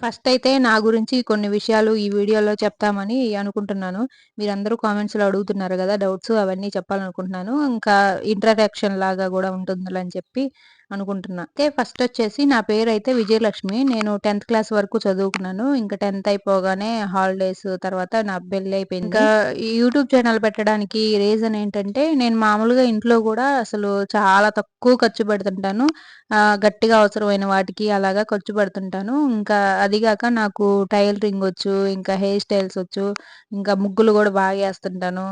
First అయితే నా గురించి కొన్ని విషయాలు ఈ వీడియోలో చెప్తామని అనుకుంటున్నాను. మీరందరూ కామెంట్స్‌లో అడుగుతున్నారు కదా డౌట్స్ అవన్నీ చెప్పాలనుకుంటున్నాను. ఇంకా ఇంట్రడక్షన్ లాగా కూడా ఉంటుందని అని చెప్పి అనుకుంటున్నా. అయితే ఫస్ట్ వచ్చేసి నా పేరు అయితే విజయలక్ష్మి. నేను 10థ్ క్లాస్ వరకు చదువుకున్నాను. ఇంకా 10థ్ అయిపోగానే హాలిడేస్ తర్వాత నా పెళ్ళయిపోయింది. ఇంకా యూట్యూబ్ ఛానల్ పెట్టడానికి రీజన్ ఏంటంటే నేను మామూలుగా ఇంట్లో కూడా అసలు చాలా తక్కువ ఖర్చు పెడుతుంటాను. గట్టిగా అవసరమైన వాటికి అలాగా ఖర్చు పెడుతుంటాను. ఇంకా అదిగాక నాకు టైలరింగ్ వచ్చు ఇంకా హెయిర్ స్టైల్స్ వచ్చు ఇంకా ముగ్గులు కూడా బాగా వేస్తుంటాను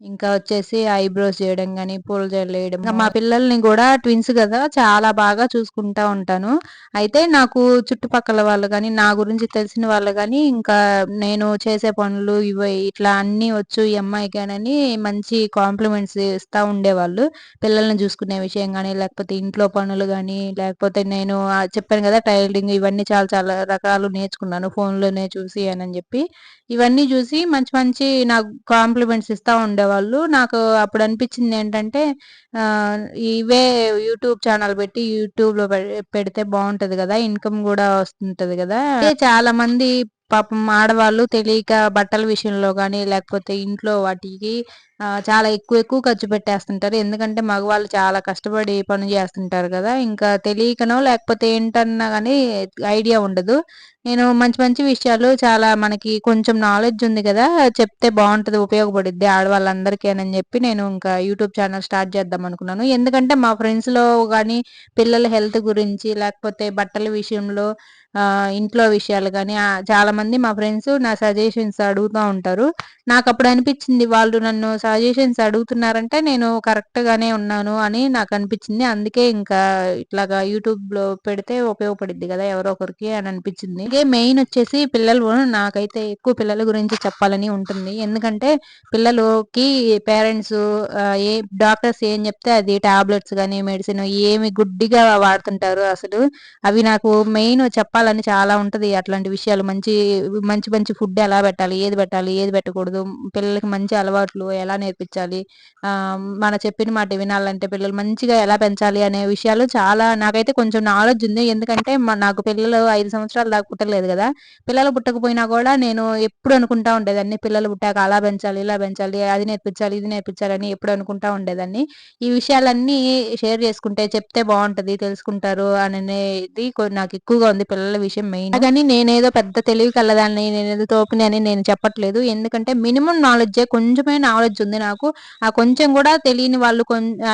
ఇంకా వచ్చేసి ఐబ్రోస్ చేయడం కానీ పూల జడలేయడం. మా పిల్లల్ని కూడా ట్విన్స్ కదా చాలా బాగా చూసుకుంటా ఉంటాను. అయితే నాకు చుట్టుపక్కల వాళ్ళు కానీ నా గురించి తెలిసిన వాళ్ళు కానీ ఇంకా నేను చేసే పనులు ఇవి ఇట్లా అన్నీ వచ్చు ఈ అమ్మాయికేనని మంచి కాంప్లిమెంట్స్ ఇస్తా ఉండేవాళ్ళు. పిల్లల్ని చూసుకునే విషయం కానీ లేకపోతే ఇంట్లో పనులు కానీ లేకపోతే నేను చెప్పాను కదా టైలరింగ్ ఇవన్నీ చాలా చాలా రకాలు నేర్చుకున్నాను ఫోన్‌లోనే చూసి అని చెప్పి ఇవన్నీ చూసి మంచి మంచి నాకు కాంప్లిమెంట్స్ ఇస్తా ఉండేవాళ్ళు. నాకు అప్పుడు అనిపించింది ఏంటంటే ఇవే యూట్యూబ్ ఛానల్ పెట్టి యూట్యూబ్‌లో పె పెడితే బాగుంటది కదా ఇన్‌కమ్ కూడా వస్తుంటది కదా. అంటే చాలామంది పాపం ఆడవాళ్ళు తెలియక బట్టల విషయంలో కానీ లేకపోతే ఇంట్లో వాటికి చాలా ఎక్కువ ఎక్కువ ఖర్చు పెట్టేస్తుంటారు. ఎందుకంటే మగవాళ్ళు చాలా కష్టపడి పని చేస్తుంటారు కదా ఇంకా తెలియకనో లేకపోతే ఏంటన్నా కానీ ఐడియా ఉండదు. నేను మంచి మంచి విషయాలు చాలా మనకి కొంచెం నాలెడ్జ్ ఉంది కదా చెప్తే బాగుంటుంది ఉపయోగపడుద్ది ఆడవాళ్ళందరికీ అని చెప్పి నేను ఇంకా యూట్యూబ్ ఛానల్ స్టార్ట్ చేద్దాం అనుకున్నాను. ఎందుకంటే మా ఫ్రెండ్స్‌లో కానీ పిల్లల హెల్త్ గురించి లేకపోతే బట్టల విషయంలో ఇంట్లో విషయాలు కానీ చాలామంది మా ఫ్రెండ్స్ నా సజెషన్స్ అడుగుతా ఉంటారు. నాకు అప్పుడు అనిపించింది వాళ్ళు నన్ను సజెషన్స్ అడుగుతున్నారంటే నేను కరెక్ట్‌గానే ఉన్నాను అని నాకు అనిపించింది అందుకే ఇంకా ఇట్లాగా యూట్యూబ్‌లో పెడితే ఉపయోగపడిద్ది కదా ఎవరో ఒకరికి అని అనిపించింది. ఇదే మెయిన్ వచ్చేసి పిల్లలు నాకైతే ఎక్కువ పిల్లల గురించి చెప్పాలని ఉంటుంది. ఎందుకంటే పిల్లలుకి పేరెంట్స్ ఏ డాక్టర్స్ ఏం చెప్తే అది టాబ్లెట్స్ కానీ మెడిసిన్ ఏమి గుడ్డిగా వాడుతుంటారు అసలు. అవి నాకు మెయిన్ చెప్పాలని చాలా ఉంటది. అట్లాంటి విషయాలు మంచి మంచి మంచి ఫుడ్ ఎలా పెట్టాలి? ఏది పెట్టాలి? ఏది పెట్టకూడదు? పిల్లలకి మంచి అలవాట్లు ఎలా నేర్పించాలి? మన చెప్పిన మాట వినాలంటే పిల్లలు మంచిగా ఎలా పెంచాలి? అనే విషయాలు చాలా నాకైతే కొంచెం నాలెడ్జ్ ఉంది. ఎందుకంటే నాకు పిల్లలు ఐదు సంవత్సరాల దాకా పుట్టలేదు కదా పిల్లలు పుట్టకపోయినా కూడా నేను ఎప్పుడు అనుకుంటా ఉండేదాన్ని. పిల్లలు పుట్టాక అలా పెంచాలి, ఇలా పెంచాలి, అది నేర్పించాలి, ఇది నేర్పించాలి అని ఎప్పుడు అనుకుంటా ఉండేదాన్ని. ఈ విషయాలన్నీ షేర్ చేసుకుంటే చెప్తే బాగుంటది తెలుసుకుంటారు అనేది నాకు ఎక్కువగా ఉంది పిల్లలు విషయం మెయిన్. కానీ నేనేదో పెద్ద తెలివి కల్లదాన్ని, నేనేదో తోపుని అని నేను చెప్పట్లేదు. ఎందుకంటే మినిమమ్ నాలెడ్జే కొంచెమే నాలెడ్జ్ ఉంది నాకు. ఆ కొంచెం గూడా తెలియని వాళ్ళు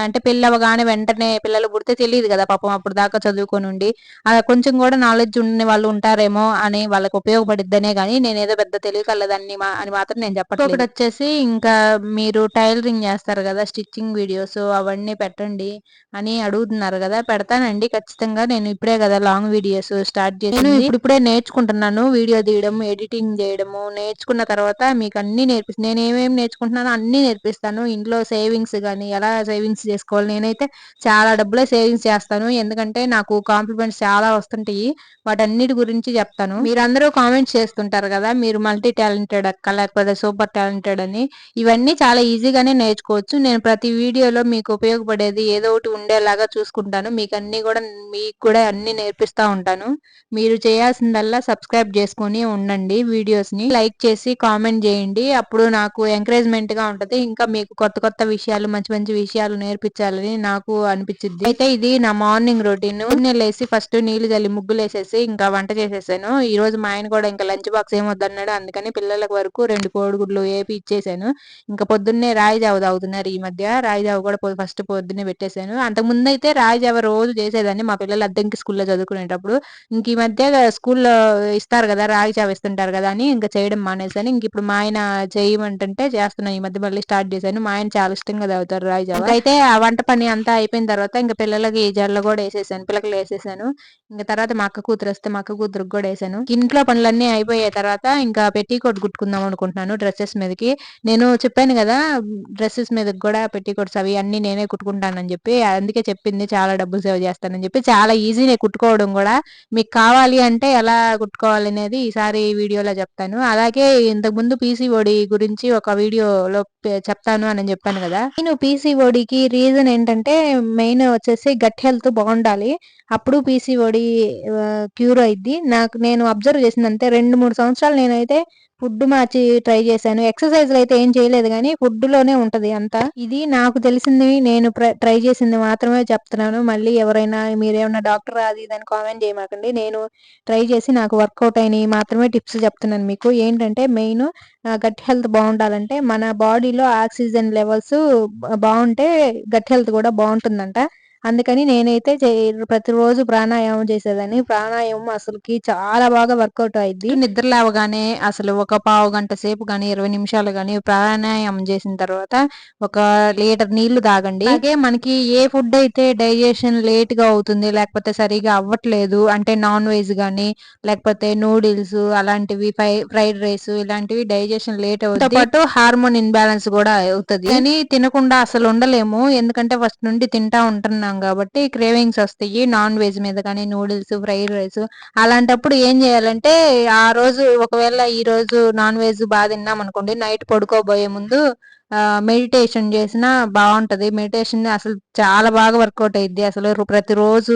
అంటే పెళ్ళవ్వగానే వెంటనే పిల్లలు పుడితే తెలీదు గదా! పాపం అప్పటిదాకా చదువుకొనుండి. అలా కొంచెం గూడా నాలెడ్జ్ ఉన్న వాళ్ళు ఉంటారేమో అని వాళ్ళకి ఉపయోగపడిద్దనే గాని నేనేదో పెద్ద తెలివి కల్లదాన్ని మా అని మాత్రం నేను చెప్పట్లేదు. ఇంకొకటొచ్చేసి ఇంకా మీరు టైలరింగ్ జేస్తారు గదా! స్టిచ్చింగ్ వీడియోస్ అవన్నీ పెట్టండి అని అడుగుతున్నారు గదా! పెడతానండి ఖచ్చితంగా. నేను ఇప్పుడే గదా లాంగ్ వీడియోస్ స్టార్ట్. నేను ఇప్పుడే నేర్చుకుంటున్నాను. వీడియో తీయడం, ఎడిటింగ్ చేయడము నేర్చుకున్న తర్వాత మీకు అన్ని నేర్పిస్తాను నేను ఏమేమి నేర్చుకుంటున్నానో అన్ని నేర్పిస్తాను. ఇంట్లో సేవింగ్స్ కానీ ఎలా సేవింగ్స్ చేసుకోవాలి. నేనైతే చాలా డబ్బులే సేవింగ్స్ చేస్తాను. ఎందుకంటే నాకు కాంప్లిమెంట్స్ చాలా వస్తుంటాయి. వాటన్నిటి గురించి చెప్తాను మీరందరూ కామెంట్స్ చేస్తుంటారు కదా మీరు మల్టీ టాలెంటెడ్ అక్క, లేకపోతే సూపర్ టాలెంటెడ్ అని. ఇవన్నీ చాలా ఈజీగానే నేర్చుకోవచ్చు. నేను ప్రతి వీడియోలో మీకు ఉపయోగపడేది ఏదో ఒకటి ఉండేలాగా చూసుకుంటాను. మీకు అన్ని కూడా మీకు కూడా అన్ని నేర్పిస్తా ఉంటాను. మీరు చేయాల్సిందల్లా సబ్స్క్రైబ్ చేసుకుని ఉండండి వీడియోస్‌ని. లైక్ చేసి కామెంట్ చేయండి అప్పుడు నాకు ఎంకరేజ్‌మెంట్‌గా ఉంటుంది ఇంకా మీకు కొత్త కొత్త విషయాలు, మంచి మంచి విషయాలు నేర్పించాలని నాకు అనిపించింది అయితే ఇది నా మార్నింగ్ రొటీన్. పొద్దున్నే లేసి ఫస్ట్ నీళ్ళు జల్లి ముగ్గులేసేసి ఇంకా వంట చేసేసాను. ఈ రోజు మా ఆయన కూడా ఇంకా లంచ్ బాక్స్ ఏమొద్దన్నాడు అందుకని పిల్లల వరకు రెండు కోడిగుడ్లు వేపి ఇచ్చేసాను. ఇంకా పొద్దున్నే రాగి తాగుతున్నారు ఈ మధ్య. రాగి కూడా ఫస్ట్ పొద్దున్నే పెట్టేశాను అంతకుముందు అయితే రాయిజావ రోజు చేసేదాన్ని మా పిల్లలు అద్దంకి స్కూల్‌లో చదువుకునేటప్పుడు. ఇంక ఈ మధ్య స్కూల్‌లో ఇస్తారు గదా! రాగి జావ ఇస్తుంటారు గదా! అని ఇంక చేయడం మానేసాను. ఇంకిప్పుడు మా ఆయన చేయమంటుంటే చేస్తున్నా. ఈ మధ్య మళ్ళీ స్టార్ట్ చేశాను. మా ఆయన చాలా ఇష్టంగా తాగుతారు రాగి జావ. ఇంకైతే ఆ వంట పని అంతా అయిపోయిన తర్వాత ఇంక పిల్లలకి జడలు గూడా ఏసేసాను. పిలకలేసేసాను. ఇంక తర్వాత మా అక్క కూతురొస్తే మా అక్క కూతురికి గూడా ఏసాను. ఇంట్లో పనులన్నీ అయిపోయే తర్వాత ఇంకా పెట్టికోట్ కుట్టుకుందాం అనుకుంటున్నాను డ్రెసెస్ మీదకి. నేను చెప్పాను గదా! డ్రెసెస్ మీదకి గూడా పెట్టికోట్స్ అవి అన్నీ నేనే కుట్టుకుంటానని జెప్పి. అందుకే చెప్పింది చాలా డబ్బులు సేవ్ చేస్తానని జెప్పి. చాలా ఈజీనే కుట్టుకోవడం గూడా. మీకు కావాలి కావాలి అంటే ఎలా కుట్టుకోవాలి అనేది ఈసారి వీడియోలో చెప్తాను. అలాగే ఇంతకుముందు పీసీఓడి గురించి ఒక వీడియోలో చెప్తాను అని చెప్పాను కదా. నేను పీసీఓడికి రీజన్ ఏంటంటే మెయిన్ వచ్చేసి గట్ హెల్త్ బాగుండాలి. అప్పుడు పీసీఓడి క్యూర్ అయింది నాకు నేను అబ్జర్వ్ చేసిందంటే రెండు మూడు సంవత్సరాలు నేనైతే ఫుడ్ మార్చి ట్రై చేశాను. ఎక్సర్సైజ్ అయితే ఏం చేయలేదు కానీ ఫుడ్లోనే ఉంటది అంతా. ఇది నాకు తెలిసింది నేను ట్రై చేసింది మాత్రమే చెప్తున్నాను. మళ్ళీ ఎవరైనా మీరేమన్నా డాక్టర్ అది ఇదని కామెంట్ చేయమాకండి. నేను ట్రై చేసి నాకు వర్కౌట్ అయినవి మాత్రమే టిప్స్ చెప్తున్నాను మీకు. ఏంటంటే మెయిన్ గట్ హెల్త్ బాగుండాలంటే మన బాడీలో ఆక్సిజన్ లెవెల్స్ బాగుంటే గట్ హెల్త్ కూడా బాగుంటుందంట. అందుకని నేనైతే ప్రతిరోజు ప్రాణాయామం చేసేదాన్ని. ప్రాణాయామం అసలుకి చాలా బాగా వర్కౌట్ అయింది నిద్ర లేవగానే అసలు ఒక పావు గంట సేపు కానీ ఇరవై నిమిషాలు కానీ ప్రాణాయామం చేసిన తర్వాత ఒక లీటర్ నీళ్ళు తాగండి. అలాగే మనకి ఏ ఫుడ్ అయితే డైజెషన్ లేట్గా అవుతుంది లేకపోతే సరిగా అవ్వట్లేదు అంటే నాన్ వెజ్ కానీ లేకపోతే నూడిల్స్ అలాంటివి ఫ్రైడ్ రైస్ ఇలాంటివి డైజెషన్ లేట్ అవుతుంది పాటు హార్మోన్ ఇన్బ్యాలెన్స్ కూడా అవుతుంది. కానీ తినకుండా అసలు ఉండలేము. ఎందుకంటే ఫస్ట్ నుండి తింటా ఉంటున్నాం కాబట్టి క్రేవింగ్స్ వస్తాయి నాన్ వెజ్ మీద కానీ నూడిల్స్ ఫ్రైడ్ రైస్ అలాంటప్పుడు ఏం చేయాలంటే ఆ రోజు ఒకవేళ ఈ రోజు నాన్ వెజ్ బాగా తిన్నాం అనుకోండి నైట్ పడుకోబోయే ముందు మెడిటేషన్ చేసినా బాగుంటది. మెడిటేషన్ అసలు చాలా బాగా వర్కౌట్ అయ్యిద్ది అసలు ప్రతిరోజు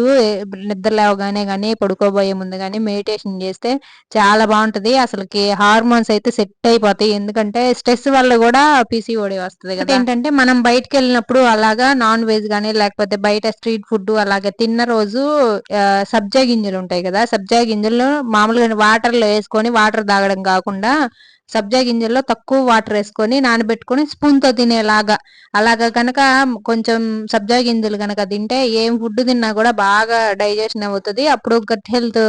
నిద్ర లేవగానే కానీ పడుకోబోయే ముందు కానీ మెడిటేషన్ చేస్తే చాలా బాగుంటది. అసలుకి హార్మోన్స్ అయితే సెట్ అయిపోతాయి. ఎందుకంటే స్ట్రెస్ వల్ల కూడా పీసీఓడి వస్తుంది కదా. ఏంటంటే మనం బయటకు వెళ్ళినప్పుడు అలాగా నాన్ వెజ్ కానీ లేకపోతే బయట స్ట్రీట్ ఫుడ్ అలాగే తిన్న రోజు సబ్జా గింజలు ఉంటాయి కదా. సబ్జా గింజలు మామూలుగా వాటర్లో వేసుకొని వాటర్ తాగడం కాకుండా సబ్జా గింజల్లో తక్కువ వాటర్ వేసుకొని నానబెట్టుకొని స్పూన్తో తినేలాగా. అలాగా కనుక కొంచెం సబ్జా గింజలు కనుక తింటే ఏం ఫుడ్ తిన్నా కూడా బాగా డైజెషన్ అవుతుంది. అప్పుడు గట్ హెల్త్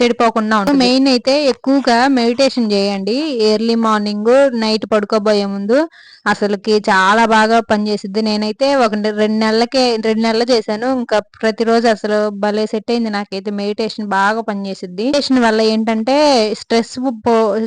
చెడిపోకుండా ఉంటుంది. మెయిన్ అయితే ఎక్కువగా మెడిటేషన్ చేయండి. ఎర్లీ మార్నింగ్ నైట్ పడుకోబోయే ముందు. అసలుకి చాలా బాగా పనిచేసిద్ది. నేనైతే ఒక రెండు నెలలకే రెండు నెలలు చేశాను. ఇంకా ప్రతిరోజు అసలు భలే సెట్ అయింది నాకైతే. మెడిటేషన్ బాగా పనిచేసిద్ది. మెడిటేషన్ వల్ల ఏంటంటే స్ట్రెస్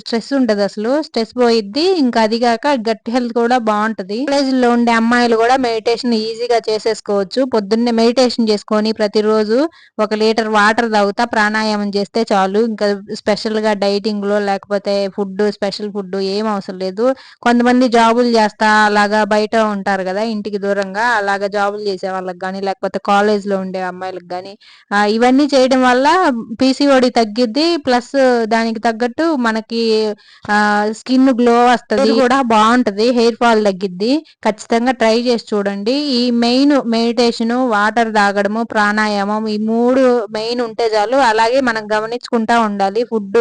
స్ట్రెస్ ఉంటది అసలు. స్ట్రెస్ పోయిద్ది. ఇంకా అది కాక గట్ హెల్త్ కూడా బాగుంటది. కాలేజ్లో ఉండే అమ్మాయిలు కూడా మెడిటేషన్ ఈజీగా చేసేసుకోవచ్చు. పొద్దున్నే మెడిటేషన్ చేసుకొని ప్రతిరోజు ఒక లీటర్ వాటర్ తాగుతా ప్రాణాయామం చేస్తే చాలు. ఇంకా స్పెషల్గా డైటింగ్లో లేకపోతే ఫుడ్ స్పెషల్ ఫుడ్ ఏం అవసరం లేదు. కొంతమంది జాబులు చేస్తా అలాగా బయట ఉంటారు కదా ఇంటికి దూరంగా అలాగా జాబులు చేసే వాళ్ళకి కానీ లేకపోతే కాలేజ్లో ఉండే అమ్మాయిలకు కానీ ఇవన్నీ చేయడం వల్ల పీసీఓడి తగ్గిద్ది ప్లస్ దానికి తగ్గట్టు మనకి స్కిన్ గ్లో వస్తుంది. కూడా బాగుంటది. హెయిర్ ఫాల్ తగ్గిద్ది. ఖచ్చితంగా ట్రై చేసి చూడండి. ఈ మెయిన్ మెడిటేషన్ వాటర్ తాగడము ప్రాణాయామం ఈ మూడు మెయిన్ ఉంటే చాలు. అలాగే మనం గమనించుకుంటా ఉండాలి. ఫుడ్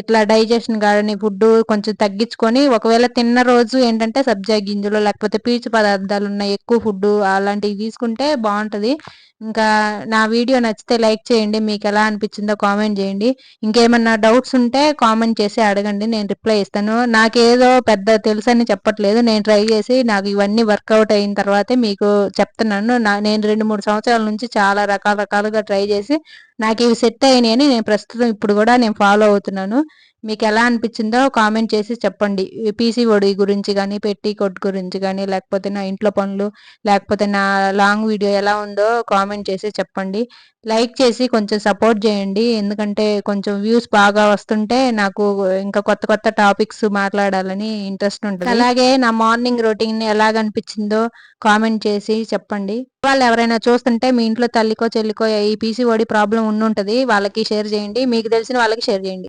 ఇట్లా డైజెషన్ కానీ ఫుడ్ కొంచెం తగ్గించుకొని ఒకవేళ తిన్న రోజు ఏంటంటే సబ్జా గింజలు లేకపోతే పీచు పదార్థాలు ఉన్న ఎక్కువ ఫుడ్ అలాంటివి తీసుకుంటే బాగుంటుంది. ఇంకా నా వీడియో నచ్చితే లైక్ చేయండి మీకు ఎలా అనిపించిందో కామెంట్ చేయండి. ఇంకేమన్నా డౌట్స్ ఉంటే కామెంట్ చేసి అడగండి నేను రిప్లై ఇస్తాను. నాకేదో పెద్ద తెలుసు అని చెప్పట్లేదు నేను ట్రై చేసి నాకు ఇవన్నీ వర్కౌట్ అయిన తర్వాతే మీకు చెప్తున్నాను. నేను రెండు మూడు సంవత్సరాల నుంచి చాలా రకాల రకాలుగా ట్రై చేసి నాకు ఇవి సెట్ అయినాయి అని నేను ప్రస్తుతం ఇప్పుడు కూడా నేను ఫాలో అవుతున్నాను. మీకు ఎలా అనిపించిందో కామెంట్ చేసి చెప్పండి. పీసీఓడి గురించి కానీ పెట్టి కొట్ గురించి కానీ లేకపోతే నా ఇంట్లో పనులు లేకపోతే నా లాంగ్ వీడియో ఎలా ఉందో కామెంట్ చేసి చెప్పండి. లైక్ చేసి కొంచెం సపోర్ట్ చేయండి. ఎందుకంటే కొంచెం వ్యూస్ బాగా వస్తుంటే నాకు ఇంకా కొత్త కొత్త టాపిక్స్ మాట్లాడాలని ఇంట్రెస్ట్ ఉంటుంది. అలాగే నా మార్నింగ్ రొటీన్ ఎలాగనిపించిందో కామెంట్ చేసి చెప్పండి. వాళ్ళు ఎవరైనా చూస్తుంటే మీ ఇంట్లో తల్లికో చెల్లికో ఈ పీసీఓడి ప్రాబ్లం ఉండుంటది వాళ్ళకి షేర్ చేయండి. మీకు తెలిసిన వాళ్ళకి షేర్ చేయండి.